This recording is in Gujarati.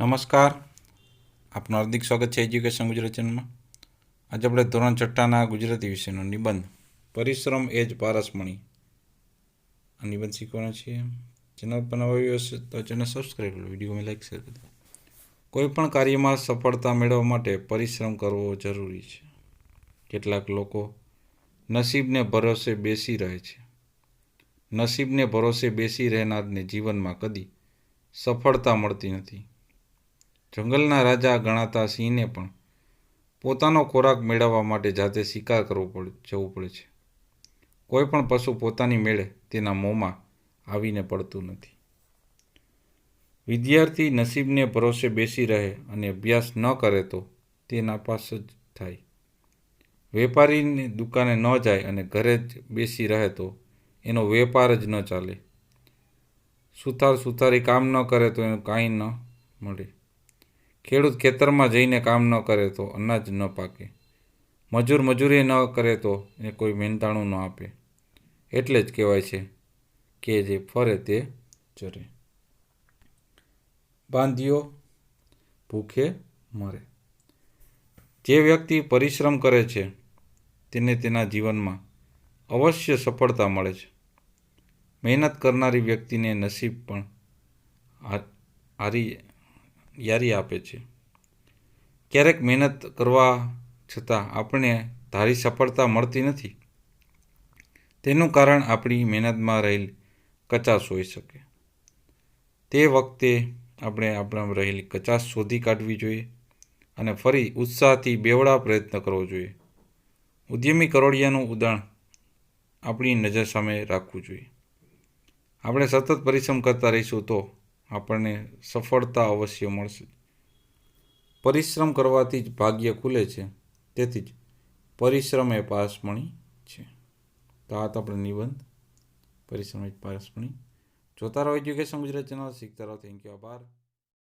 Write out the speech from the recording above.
નમસ્કાર. આપનું હાર્દિક સ્વાગત છે એજ્યુકેશન ગુજરાત ચેનલમાં. આજે આપણે ધોરણ છઠ્ઠાના ગુજરાતી વિષયનો નિબંધ, પરિશ્રમ એ જ પારસમણી. આ નિબંધ શીખવાનો છીએ. ચેનલ પર નવા આવ્યો હશે તો ચેનલ સબસ્ક્રાઈબ કરો વિડીયોમાં લાઈક, શેર કરી દો. કોઈ પણ કાર્યમાં સફળતા મેળવવા માટે પરિશ્રમ કરવો જરૂરી છે. કેટલાક લોકો નસીબને ભરોસે બેસી રહે છે. નસીબને ભરોસે બેસી રહેનારને જીવનમાં કદી સફળતા મળતી નથી. જંગલના રાજા ગણાતા સિંહને પણ પોતાનો ખોરાક મેળવવા માટે જાતે શિકાર કરવો પડે, જવું પડે છે. કોઈ પણ પશુ પોતાની મેળે તેના મોંમાં આવીને પડતું નથી. વિદ્યાર્થી નસીબને ભરોસે બેસી રહે અને અભ્યાસ ન કરે તો તે નાપાસ જ થાય. વેપારીની દુકાને ન જાય અને ઘરે જ બેસી રહે તો એનો વેપાર જ ન ચાલે. સુથાર સુથારી કામ ન કરે તો એનું કાંઈ ન મળે. ખેડૂત ખેતરમાં જઈને કામ ન કરે તો અનાજ ન પાકે. મજૂર મજૂરી ન કરે તો એને કોઈ મહેનતાણું ન આપે. એટલે જ કહેવાય છે કે જે ફરે તે ચરે. બાંધ્યો ભૂખે મરે. જે વ્યક્તિ પરિશ્રમ કરે છે તેને તેના જીવનમાં અવશ્ય સફળતા મળે છે. મહેનત કરનારી વ્યક્તિને નસીબ પણ હારી યારી આપે છે. ક્યારેક મહેનત કરવા છતાં આપણને ધારી સફળતા મળતી નથી. તેનું કારણ આપણી મહેનતમાં રહેલ કચાશ હોઈ શકે. તે વખતે આપણે આપણામાં રહેલી કચાશ શોધી કાઢવી જોઈએ અને ફરી ઉત્સાહથી બેવડા પ્રયત્ન કરવો જોઈએ. ઉદ્યમી કરોડિયાનું ઉદાહરણ આપણી નજર સામે રાખવું જોઈએ. આપણે સતત પરિશ્રમ કરતા રહીશું તો આપણને સફળતા અવશ્ય મળશે. પરિશ્રમ કરવાથી જ ભાગ્ય ખુલે છે. તેથી જ પરિશ્રમ એ પાસમણી છે. તો આ તો આપણે નિબંધ. પરિશ્રમ એ પાસમણી જોતા રહો એજ્યુકેશન ગુજરાત ચેનલ શીખતા રહો. થેન્ક યુ આભાર.